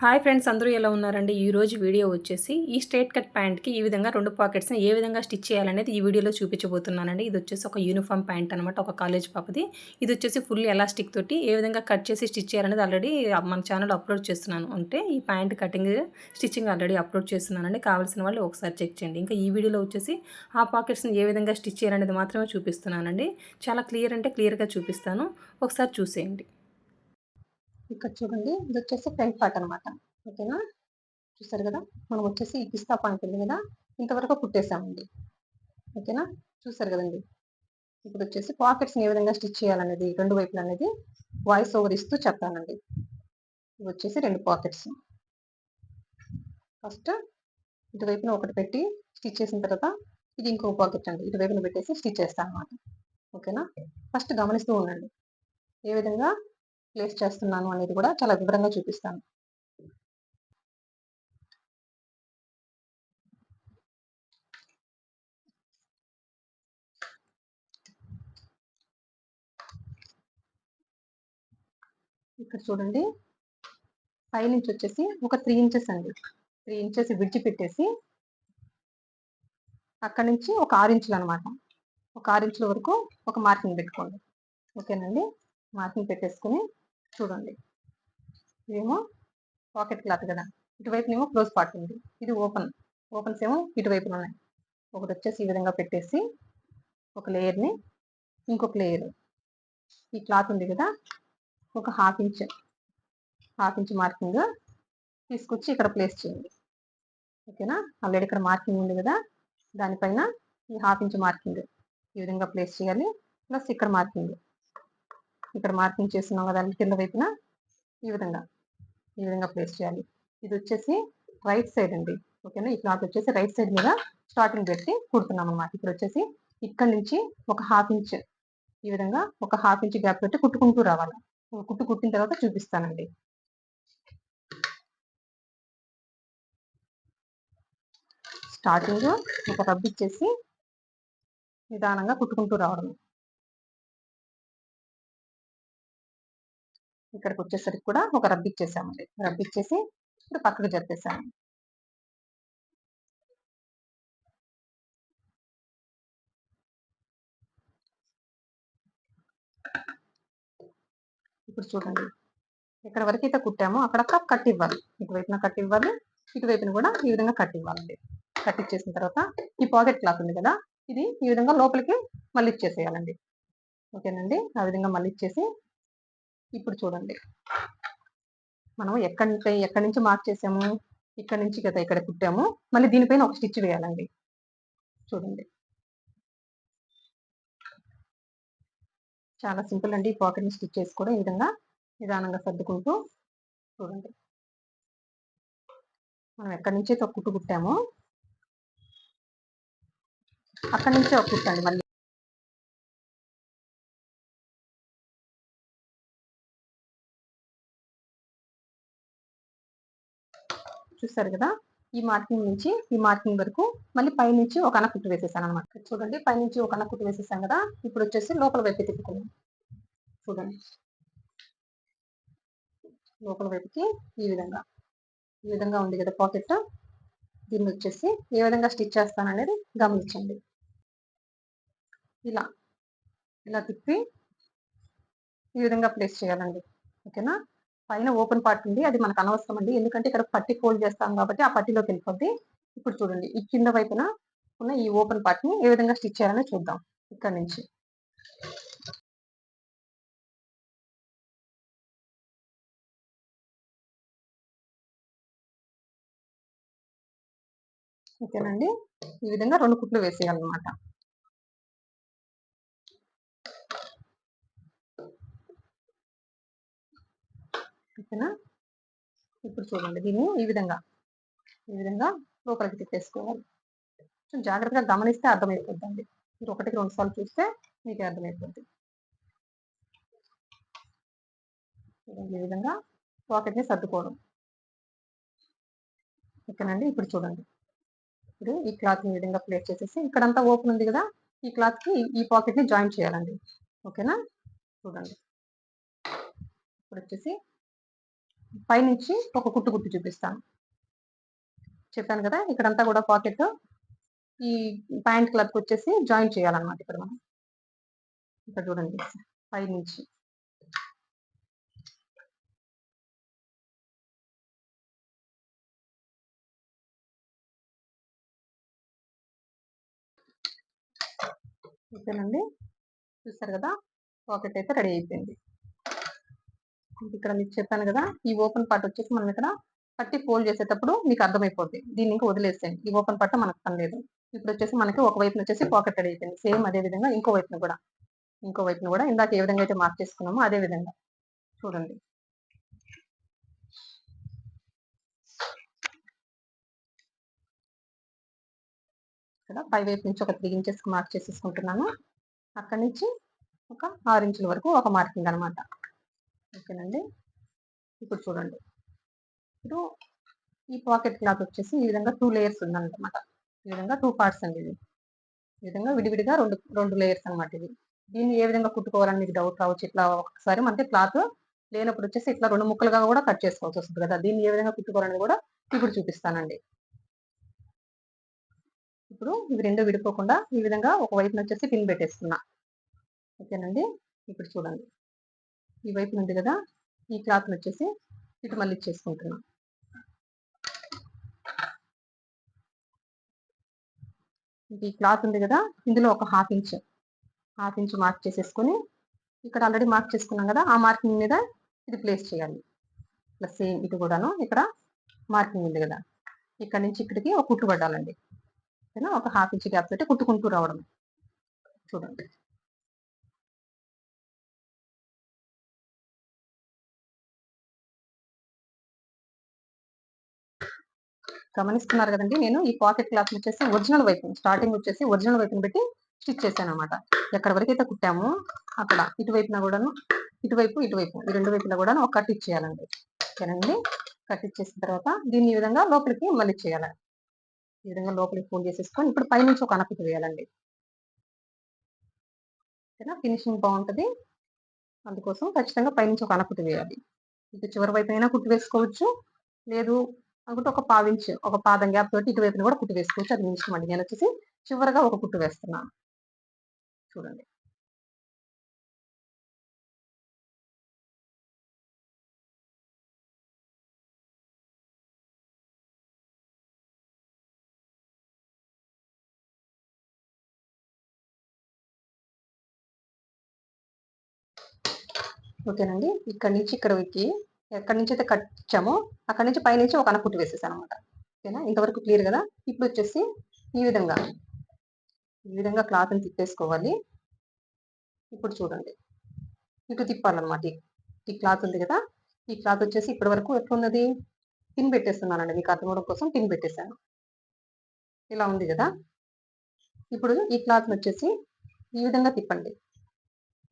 Hi friends అందరూ ఎలా ఉన్నారండి? ఈ రోజు వీడియో వచ్చేసి ఈ స్ట్రేట్ కట్ ప్యాంట్కి ఈ విధంగా రెండు పాకెట్స్ని ఏ విధంగా స్టిచ్ చేయాలనేది ఈ వీడియోలో చూపించబోతున్నానండి. ఇది వచ్చేసి ఒక యూనిఫామ్ ప్యాంట్ అనమాట ఒక కాలేజ్ పాపది. ఇది వచ్చేసి ఫుల్ ఎలాస్టిక్ తోటి ఏ విధంగా కట్ చేసి స్టిచ్ చేయాలనేది ఆల్రెడీ మన ఛానల్ అప్లోడ్ చేస్తున్నాను. అంటే ఈ pant cutting stitching already upload చేస్తున్నానండి. కావాల్సిన వాళ్ళు ఒకసారి చెక్ చేయండి. ఇంకా ఈ వీడియోలో వచ్చేసి ఆ పాకెట్స్ని ఏ విధంగా స్టిచ్ చేయాలనేది మాత్రమే చూపిస్తున్నానండి. చాలా క్లియర్ అంటే క్లియర్గా చూపిస్తాను. ఒకసారి చూసేయండి. ఇక్కడ చూడండి. ఇది వచ్చేసి ఫ్రంట్ పార్ట్ అనమాట ఓకేనా? చూసారు కదా? మనం వచ్చేసి ఈ పిస్తా పాయింట్ ఉంది కదా? ఇంతవరకు కుట్టేసామండి. ఓకేనా? చూసారు కదండి? ఇప్పుడు వచ్చేసి పాకెట్స్ని ఏ విధంగా స్టిచ్ చేయాలనేది రెండు వైపులు అనేది వాయిస్ ఓవర్ ఇస్తూ చెప్తానండి ఇవి వచ్చేసి రెండు పాకెట్స్. ఫస్ట్ ఇటువైపున ఒకటి పెట్టి స్టిచ్ చేసిన తర్వాత ఇది ఇంకో పాకెట్ అండి. ఇటువైపున పెట్టేసి స్టిచ్ చేస్తాను అనమాట ఓకేనా? ఫస్ట్ గమనిస్తూ ఉండండి. ఏ విధంగా ప్లేస్ చేస్తున్నాను అనేది కూడా చాలా వివరంగా చూపిస్తాను. ఇక్కడ చూడండి. పై నుంచి వచ్చేసి ఒక త్రీ ఇంచెస్ అండి. త్రీ ఇంచెస్ విడిచిపెట్టేసి అక్కడి నుంచి ఒక ఆరు ఇంచులు అనమాట ఒక ఆరు ఇంచుల వరకు ఒక మార్కింగ్ పెట్టుకోండి. ఓకేనండి? మార్కింగ్ పెట్టేసుకుని చూడండి. ఇదేమో పాకెట్ క్లాత్ కదా. ఇటువైపునేమో క్లోజ్ పార్ట్ ఉంది. ఇది ఓపెన్ ఓపెన్స్ ఏమో ఇటువైపున ఉన్నాయి ఒకటి వచ్చేసి ఈ విధంగా పెట్టేసి ఒక లేయర్ని ఇంకొక లేయర్ ఈ క్లాత్ ఉంది కదా. ఒక half inch half inch marking తీసుకొచ్చి ఇక్కడ ప్లేస్ చేయండి. ఓకేనా ఆల్రెడీ ఇక్కడ మార్కింగ్ ఉంది కదా. దానిపైన ఈ హాఫ్ ఇంచ్ మార్కింగ్ ఈ విధంగా ప్లేస్ చేయాలి. ప్లస్ ఇక్కడ మార్కింగ్ ఇక్కడ మార్కింగ్ చేస్తున్నాం కదా కింద వైపున ఈ విధంగా ఈ విధంగా ప్లేస్ చేయాలి. ఇది వచ్చేసి రైట్ సైడ్ అండి. ఓకేనా ఈ క్లాత్ వచ్చేసి రైట్ సైడ్ మీద స్టార్టింగ్ పెట్టి కుడుతున్నాం అనమాట ఇక్కడ వచ్చేసి ఇక్కడ నుంచి ఒక హాఫ్ ఇంచ్ ఈ విధంగా ఒక హాఫ్ ఇంచ్ గ్యాప్ పెట్టి కుట్టుకుంటూ రావాలి. కుట్టు కుట్టిన తర్వాత చూపిస్తానండి. స్టార్టింగ్ ఒక రబ్ ఇచ్చేసి నిదానంగా కుట్టుకుంటూ రావడం ఇక్కడికి వచ్చేసరికి కూడా ఒక రబ్ ఇచ్చేసామండి రబ్ ఇచ్చేసి ఇప్పుడు పక్కకు జరిపేసాము. ఇప్పుడు చూడండి. ఎక్కడ వరకు అయితే కుట్టామో అక్కడ కట్ ఇవ్వాలి ఇటువైపున కట్ ఇవ్వాలి ఇటువైపున కూడా ఈ విధంగా కట్ ఇవ్వాలండి కట్ ఇచ్చేసిన తర్వాత ఈ పాకెట్ క్లాత్ ఉంది కదా ఇది ఈ విధంగా లోపలికి మళ్ళీ ఇచ్చేసేయాలండి ఓకేనండి? ఆ విధంగా మళ్ళీ ఇచ్చేసి ఇప్పుడు చూడండి. మనం ఎక్కడి ఎక్కడి నుంచి మార్క్ చేసాము? ఇక్కడ నుంచి కదా ఇక్కడ కుట్టాము? మళ్ళీ దీనిపైన ఒక స్టిచ్ వేయాలండి. చూడండి. చాలా సింపుల్ అండి. ఈ పాకెట్ని స్టిచ్ చేసుకోవడం ఈ విధంగా నిదానంగా సర్దుకుంటూ చూడండి. మనం ఎక్కడి నుంచి ఒక కుట్టు కుట్టామో అక్కడి నుంచే ఒక కుట్టండి మళ్ళీ. చూస్తారు కదా? ఈ మార్కింగ్ నుంచి ఈ మార్కింగ్ వరకు మళ్ళీ పైనుంచి ఒక అన్న కుట్టు వేసేసాను అనమాట చూడండి పైనుంచి ఒక అన్న కుట్టు వేసేసాను కదా? ఇప్పుడు వచ్చేసి లోపల వైపు తిప్పుకున్నాం చూడండి. లోపల వైపుకి ఈ విధంగా ఈ విధంగా ఉంది కదా పాకెట్. దీన్ని వచ్చేసి ఏ విధంగా స్టిచ్ చేస్తాను అనేది గమనించండి. ఇలా ఇలా తిప్పి ఈ విధంగా ప్లేస్ చేయాలండి. ఓకేనా? పైన ఓపెన్ పార్ట్ ఉంది అది మనకు అనవసరం అండి. ఎందుకంటే ఇక్కడ పట్టి ఫోల్డ్ చేస్తాం కాబట్టి ఆ పట్టిలోకి వెళ్ళిపోద్ది. ఇప్పుడు చూడండి ఈ కింద వైపున ఉన్న ఈ ఓపెన్ పార్ట్ని ఏ విధంగా స్టిచ్ చేయాలని చూద్దాం ఇక్కడ నుంచి. ఓకేనండి? ఈ విధంగా రెండు కుట్లు వేసేయాలన్నమాట. ఓకేనా? ఇప్పుడు చూడండి దీన్ని ఈ విధంగా ఈ విధంగా లోపలికి తిప్పేసుకోవాలి. కొంచెం జాగ్రత్తగా గమనిస్తే అర్థమైపోద్దండి. మీరు ఒకటికి రెండు సార్లు చూస్తే మీకు అర్థమైపోద్ది. ఈ విధంగా పాకెట్ని సర్దుకోవడం. ఓకేనండి ఇప్పుడు చూడండి. ఇప్పుడు ఈ క్లాత్ ఈ విధంగా ప్లేస్ చేసేసి ఇక్కడంతా ఓపెన్ ఉంది కదా ఈ క్లాత్కి ఈ పాకెట్ని జాయిన్ చేయాలండి. ఓకేనా? చూడండి. ఇప్పుడు వచ్చేసి పైనుంచి ఒక కుట్టు కుట్టు చూపిస్తాను. చెప్పాను కదా ఇక్కడంతా కూడా పాకెట్ ఈ ప్యాంట్ క్లబ్ వచ్చేసి జాయిన్ చేయాలన్నమాట ఇక్కడ మనం. ఇక్కడ చూడండి పైనుంచి. ఓకేనండి? చూస్తారు కదా పాకెట్ అయితే రెడీ అయిపోయింది. ఇక్కడ మీకు చెప్పాను కదా ఈ ఓపెన్ పార్ట్ వచ్చేసి మనం ఇక్కడ పట్టి ఫోల్డ్ చేసేటప్పుడు మీకు అర్థమైపోద్ది. దీన్ని ఇంకా వదిలేసేయండి. ఈ ఓపెన్ పార్ట్ మనకు పని లేదు. ఇప్పుడు వచ్చేసి మనకి ఒక వైపున వచ్చేసి పాకెట్ రెడీ అయిపోయింది. సేమ్ అదే విధంగా ఇంకో వైపున కూడా. ఇంకో వైపున కూడా ఇందాక ఏ విధంగా అయితే మార్క్ చేసుకున్నామో అదే విధంగా. చూడండి. ఇక్కడ పై వైపు నుంచి ఒక త్రీ ఇంచెస్ మార్క్ చేసేసుకుంటున్నాను. అక్కడి నుంచి ఒక ఆరు ఇంచుల వరకు ఒక మార్కింగ్ అనమాట ఓకేనండి. ఇప్పుడు చూడండి. ఇప్పుడు ఈ పాకెట్ క్లాత్ వచ్చేసి ఈ విధంగా టూ లేయర్స్ ఉందన్నమాట. ఈ విధంగా టూ పార్ట్స్ అండి ఇది. ఈ విధంగా విడివిడిగా రెండు రెండు లేయర్స్ అనమాట ఇది. దీన్ని ఏ విధంగా కుట్టుకోవాలని మీకు డౌట్ రావచ్చు ఇట్లా ఒకసారి మనకి క్లాత్ లేనప్పుడు వచ్చేసి ఇట్లా రెండు ముక్కలుగా కూడా కట్ చేసుకోవాల్సి వస్తుంది కదా. దీన్ని ఏ విధంగా కుట్టుకోవాలని కూడా ఇప్పుడు చూపిస్తానండి. ఇప్పుడు ఇవి రెండు విడిపోకుండా ఈ విధంగా ఒక వైపున వచ్చేసి పిన్ పెట్టేస్తున్నా. ఓకేనండి. ఇప్పుడు చూడండి. ఈ వైపు ఉంది కదా ఈ క్లాత్ వచ్చేసి ఇటు మళ్ళీ ఇచ్చేసుకుంటున్నా. ఈ క్లాత్ ఉంది కదా ఇందులో ఒక half inch half inch mark చేసేసుకొని ఇక్కడ ఆల్రెడీ మార్క్ చేసుకున్నాం కదా ఆ మార్కింగ్ మీద ఇది ప్లేస్ చేయాలి. ప్లస్ సేమ్ ఇటు కూడాను ఇక్కడ మార్కింగ్ ఉంది కదా ఇక్కడ నుంచి ఇక్కడికి ఒక కుట్టు పడాలండి. ఓకేనా? ఒక హాఫ్ ఇంచ్ గ్యాప్ తోటి కుట్టుకుంటూ రావడం. చూడండి. గమనిస్తున్నారు కదండి. నేను ఈ పాకెట్ క్లాత్ వచ్చేసి ఒరిజినల్ వైపు స్టార్టింగ్ వచ్చేసి ఒరిజినల్ వైపుని పెట్టి స్టిచ్ చేశాను అనమాట ఎక్కడ వరకు అయితే కుట్టామో అక్కడ. ఇటువైపున కూడాను ఇటువైపు ఇటువైపు ఈ రెండు వైపున కూడా ఒక కట్ ఇచ్చేయాలండి. ఓకేనండి కట్ ఇచ్చేసిన తర్వాత దీన్ని ఈ విధంగా లోపలికి మళ్ళీ చేయాలి. ఈ విధంగా లోపలికి ఫోల్డ్ చేసేసుకొని ఇప్పుడు పైనుంచి ఒక అనపిక వేయాలండి. ఓకేనా? ఫినిషింగ్ బాగుంటుంది. అందుకోసం ఖచ్చితంగా పైనుంచి ఒక అనపిక వేయాలి. ఇటు చివరి వైపు అయినా కుట్టి వేసుకోవచ్చు. లేదు అనుకుంటే ఒక పావించు ఒక పాదం గ్యాప్ తోటి ఇటువైపున కూడా కుట్టు వేసుకోవచ్చు అది నిమిషం అండి. నేను వచ్చేసి చివరిగా ఒక కుట్టు వేస్తున్నాను చూడండి. ఓకేనండి. ఇక్కడ నుంచి ఇక్కడ ఎక్కి ఎక్కడి నుంచి అయితే కట్టామో అక్కడి నుంచి పైనుంచి ఒక అనకుట్టు వేసేసాను అనమాట ఓకేనా? ఇంతవరకు క్లియర్ కదా? ఇప్పుడు వచ్చేసి ఈ విధంగా. ఈ విధంగా క్లాత్ని తిప్పేసుకోవాలి. ఇప్పుడు చూడండి. ఇటు తిప్పాలన్నమాట. ఈ క్లాత్ ఉంది కదా? ఈ క్లాత్ వచ్చేసి ఇప్పటి వరకు ఎట్లున్నది? పిన్ పెట్టేస్తున్నానండి. మీకు అర్థమవడం కోసం పిన్ పెట్టేశాను. ఇలా ఉంది కదా? ఇప్పుడు ఈ క్లాత్ని వచ్చేసి ఈ విధంగా తిప్పండి.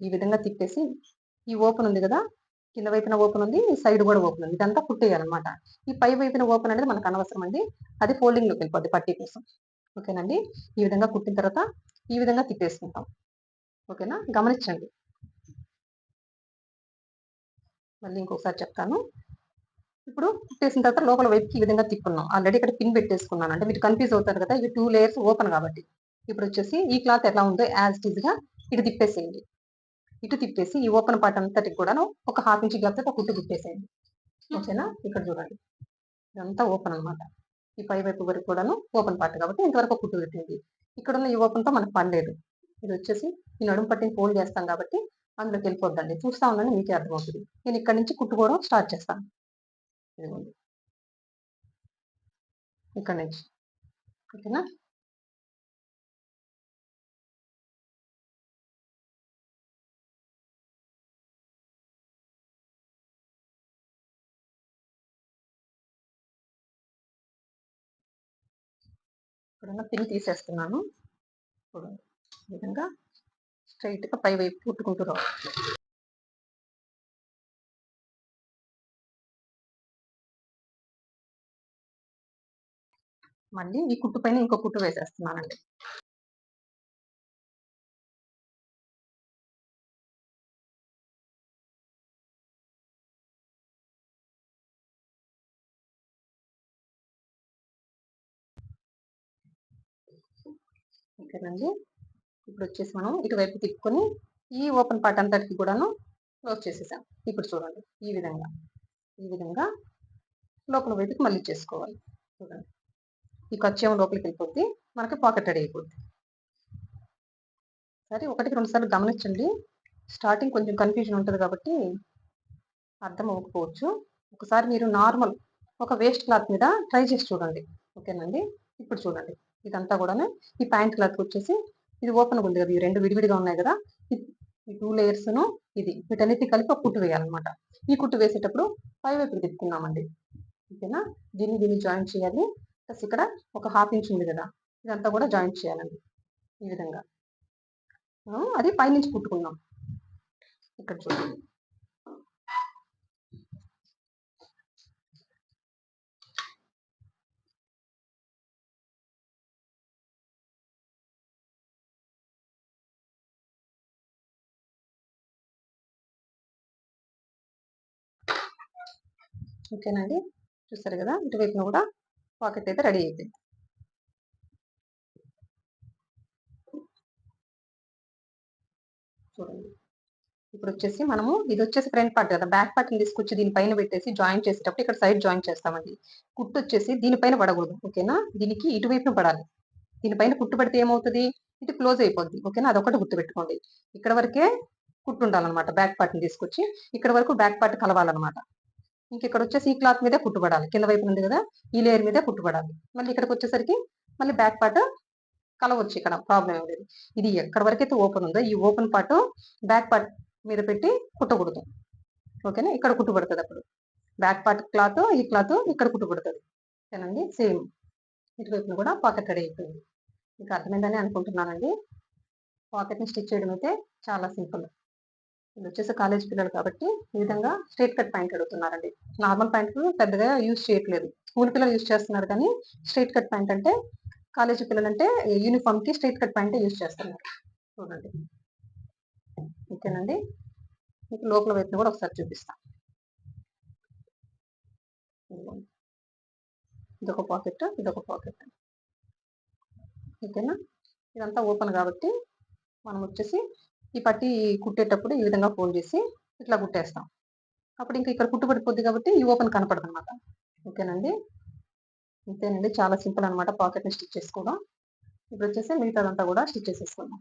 ఈ విధంగా తిప్పేసి ఈ ఓపెన్ ఉంది కదా? కింద వైపున ఓపెన్ ఉంది ఈ సైడ్ కూడా ఓపెన్ ఉంది. ఇదంతా కుట్టేయాలన్నమాట. ఈ పై వైపున ఓపెన్ అనేది మనకు అనవసరం అండి. అది ఫోల్డింగ్లోకి వెళ్ళిపోద్ది పట్టీ కోసం. ఓకేనండి ఈ విధంగా కుట్టిన తర్వాత ఈ విధంగా తిప్పేసుకుంటాం. ఓకేనా గమనించండి. మళ్ళీ ఇంకొకసారి చెప్తాను. ఇప్పుడు కుట్టేసిన తర్వాత లోపల వైపుకి ఈ విధంగా తిప్పున్నాం. ఆల్రెడీ ఇక్కడ పిన్ పెట్టేసుకున్నాను. అంటే మీరు కన్ఫ్యూజ్ అవుతారు కదా ఇవి టూ లేయర్స్ ఓపెన్ కాబట్టి. ఇప్పుడు వచ్చేసి ఈ క్లాత్ ఎలా ఉందో యాజ్ ఇట్గా ఇటు తిప్పేసేయండి. ఇటు తిప్పేసి ఈ ఓపెన్ పార్ట్ అంతటికి కూడాను ఒక హాఫ్ ఇంచ్ గ్యాప్ ఒక కుట్టు కుట్టేసేయండి ఓకేనా? ఇక్కడ చూడండి. ఇదంతా ఓపెన్ అనమాట ఈ పై వైపు వరకు కూడాను ఓపెన్ పార్ట్ కాబట్టి ఇంతవరకు కుట్టు పెట్టింది ఇక్కడ ఉన్న ఈ ఓపెన్తో మనకు పని లేదు. ఇది వచ్చేసి ఈ నడుము పట్టిని ఫోల్డ్ చేస్తాం కాబట్టి అందులోకి వెళ్ళిపోద్దండి. చూస్తా ఉండండి మీకే అర్థమవుతుంది. నేను ఇక్కడ నుంచి కుట్టుకోవడం స్టార్ట్ చేస్తాను. ఇదిగోండి. ఇక్కడ నుంచి. ఓకేనా? ఇప్పుడున్న పిన్ తీసేస్తున్నాను. చూడండి ఈ విధంగా స్ట్రైట్గా పై వైపు కుట్టుకుంటూ రావాలి. మళ్ళీ ఈ కుట్టు పైన ఇంకో కుట్టు వేసేస్తున్నానండి. ఓకేనండి. ఇప్పుడు వచ్చేసి మనం ఇటువైపు తిప్పుకొని ఈ ఓపెన్ పార్ట్ అంతటికి కూడాను క్లోజ్ చేసేసాం. ఇప్పుడు చూడండి ఈ విధంగా ఈ విధంగా లోపల వైపుకి మళ్ళీ చేసుకోవాలి. చూడండి ఈ ఖర్చు లోపలికి వెళ్ళిపోద్ది మనకి పాకెట్ రెడీ అయిపోద్ది. సరే ఒకటికి రెండు సార్లు గమనించండి. స్టార్టింగ్ కొంచెం కన్ఫ్యూజన్ ఉంటుంది కాబట్టి అర్థం అవ్వకపోవచ్చు. ఒకసారి మీరు నార్మల్ ఒక వేస్ట్ క్లాత్ మీద ట్రై చేసి చూడండి. ఓకేనండి? ఇప్పుడు చూడండి. ఇదంతా కూడా ఈ ప్యాంట్ క్లాత్ వచ్చేసి ఇది ఓపెన్ ఉంది కదా ఈ రెండు విడివిడిగా ఉన్నాయి కదా ఈ టూ లేయర్స్ను ఇది వీటన్నిటి కలిపి ఒక కుట్టు వేయాలన్నమాట. ఈ కుట్టు వేసేటప్పుడు పై వైపు తిప్పుకున్నామండి ఓకేనా? దీన్ని దీన్ని జాయిన్ చేయాలి. ప్లస్ ఇక్కడ ఒక హాఫ్ ఇంచ్ ఉంది కదా ఇదంతా కూడా జాయిన్ చేయాలండి. ఈ విధంగా. అది పైనుంచి కుట్టుకున్నాం. ఇక్కడ చూడండి. ఓకేనండి. చూస్తారు కదా ఇటువైపున కూడా పాకెట్ అయితే రెడీ అయిపోయింది చూడండి. ఇప్పుడు వచ్చేసి మనము ఇది వచ్చేసి ఫ్రంట్ పార్ట్ కదా బ్యాక్ పార్ట్ తీసుకొచ్చి దీనిపైన పెట్టేసి జాయిన్ చేసేటప్పుడు ఇక్కడ సైడ్ జాయిన్ చేస్తామండి. కుట్టు వచ్చేసి దీనిపైన పడకూడదు ఓకేనా? దీనికి ఇటువైపున పడాలి. దీనిపైన కుట్టు పడితే ఏమవుతుంది? ఇది క్లోజ్ అయిపోద్ది ఓకేనా? అదొకటి గుర్తుపెట్టుకోండి. ఇక్కడ వరకే కుట్టు ఉండాలన్నమాట బ్యాక్ పార్ట్ని తీసుకొచ్చి. ఇక్కడ వరకు బ్యాక్ పార్ట్ కలవాలన్నమాట. ఇంక ఇక్కడ వచ్చేసి ఈ క్లాత్ మీదే కుట్టుబడాలి. కింద వైపు ఉంది కదా ఈ లేయర్ మీదే కుట్టుబడాలి. మళ్ళీ ఇక్కడికి వచ్చేసరికి మళ్ళీ బ్యాక్ పార్ట్ కలవచ్చు ఇక్కడ ప్రాబ్లం ఏం లేదు. ఇది ఎక్కడ వరకైతే ఓపెన్ ఉందో ఈ ఓపెన్ పార్ట్ బ్యాక్ పార్ట్ మీద పెట్టి కుట్టకూడదు. ఓకేనా? ఇక్కడ కుట్టుబడుతుంది అప్పుడు. బ్యాక్ పార్ట్ క్లాత్ ఈ క్లాత్ ఇక్కడ కుట్టుబడుతుంది. ఓకేనండి? సేమ్. ఇటువైపున కూడా పాకెట్ రెడీ అయిపోయింది. మీకు అర్థమైందని అనుకుంటున్నానండి. పాకెట్ని స్టిచ్ చేయడం అయితే చాలా సింపుల్. ఇది వచ్చేసి కాలేజ్ పిల్లలు కాబట్టి ఈ విధంగా స్ట్రేట్ కట్ ప్యాంట్ అడుగుతున్నారండి. నార్మల్ ప్యాంట్లు పెద్దగా యూజ్ చేయట్లేదు. స్కూల్ పిల్లలు యూజ్ చేస్తున్నారు కానీ స్ట్రేట్ కట్ ప్యాంట్ అంటే కాలేజీ పిల్లలు అంటే యూనిఫామ్కి స్ట్రైట్ కట్ ప్యాంట్ యూజ్ చేస్తున్నారు. చూడండి. ఓకేనండి. మీకు లోపల వైపున కూడా ఒకసారి చూపిస్తాను ఇదొక పాకెట్ ఇదొక పాకెట్ ఓకేనా? ఇదంతా ఓపెన్ కాబట్టి మనం వచ్చేసి ఈ పట్టి కుట్టేటప్పుడు ఈ విధంగా ఫోల్డ్ చేసి ఇట్లా కుట్టేస్తాం. అప్పుడు ఇంకా ఇక్కడ కుట్టుబడిపోద్ది కాబట్టి ఈ ఓపెన్ కనపడదు అనమాట ఓకేనండి? అంతేనండి చాలా సింపుల్ అనమాట పాకెట్ని స్టిచ్ చేసుకోవడం. ఇప్పుడు వచ్చేసి మిగతాదంతా కూడా స్టిచ్ చేసేసుకుందాం.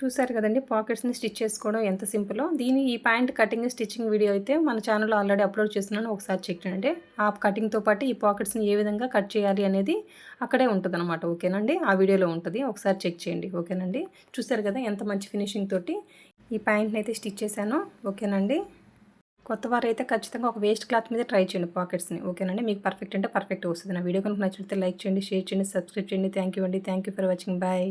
చూసారు కదండి పాకెట్స్ని స్టిచ్ చేసుకోవడం ఎంత సింపులో. దీని ఈ ప్యాంట్ కటింగ్ స్టిచ్చింగ్ వీడియో అయితే మన ఛానల్లో ఆల్రెడీ అప్లోడ్ చేస్తున్నాను ఒకసారి చెక్ చేయండి. ఆ కటింగ్తో పాటు ఈ పాకెట్స్ని ఏ విధంగా కట్ చేయాలి అనేది అక్కడే ఉంటుందన్నమాట ఓకేనండి? ఆ వీడియోలో ఉంటుంది ఒకసారి చెక్ చేయండి ఓకేనండి? చూసారు కదా ఎంత మంచి ఫినిషింగ్ తోటి ఈ ప్యాంట్ని అయితే స్టిచ్ చేశాను ఓకేనండి? కొత్త వారు అయితే ఖచ్చితంగా ఒక వేస్ట్ క్లాత్ మీద ట్రై చేయండి పాకెట్స్ని ఓకేనండి? మీకు పర్ఫెక్ట్ అంటే పర్ఫెక్ట్ వస్తుంది. నా వీడియో కనుక నచ్చితే లైక్ చేయండి షేర్ చేయండి సబ్స్క్రైబ్ చేయండి. థ్యాంక్ యూ అండి. Thank you for watching. Bye.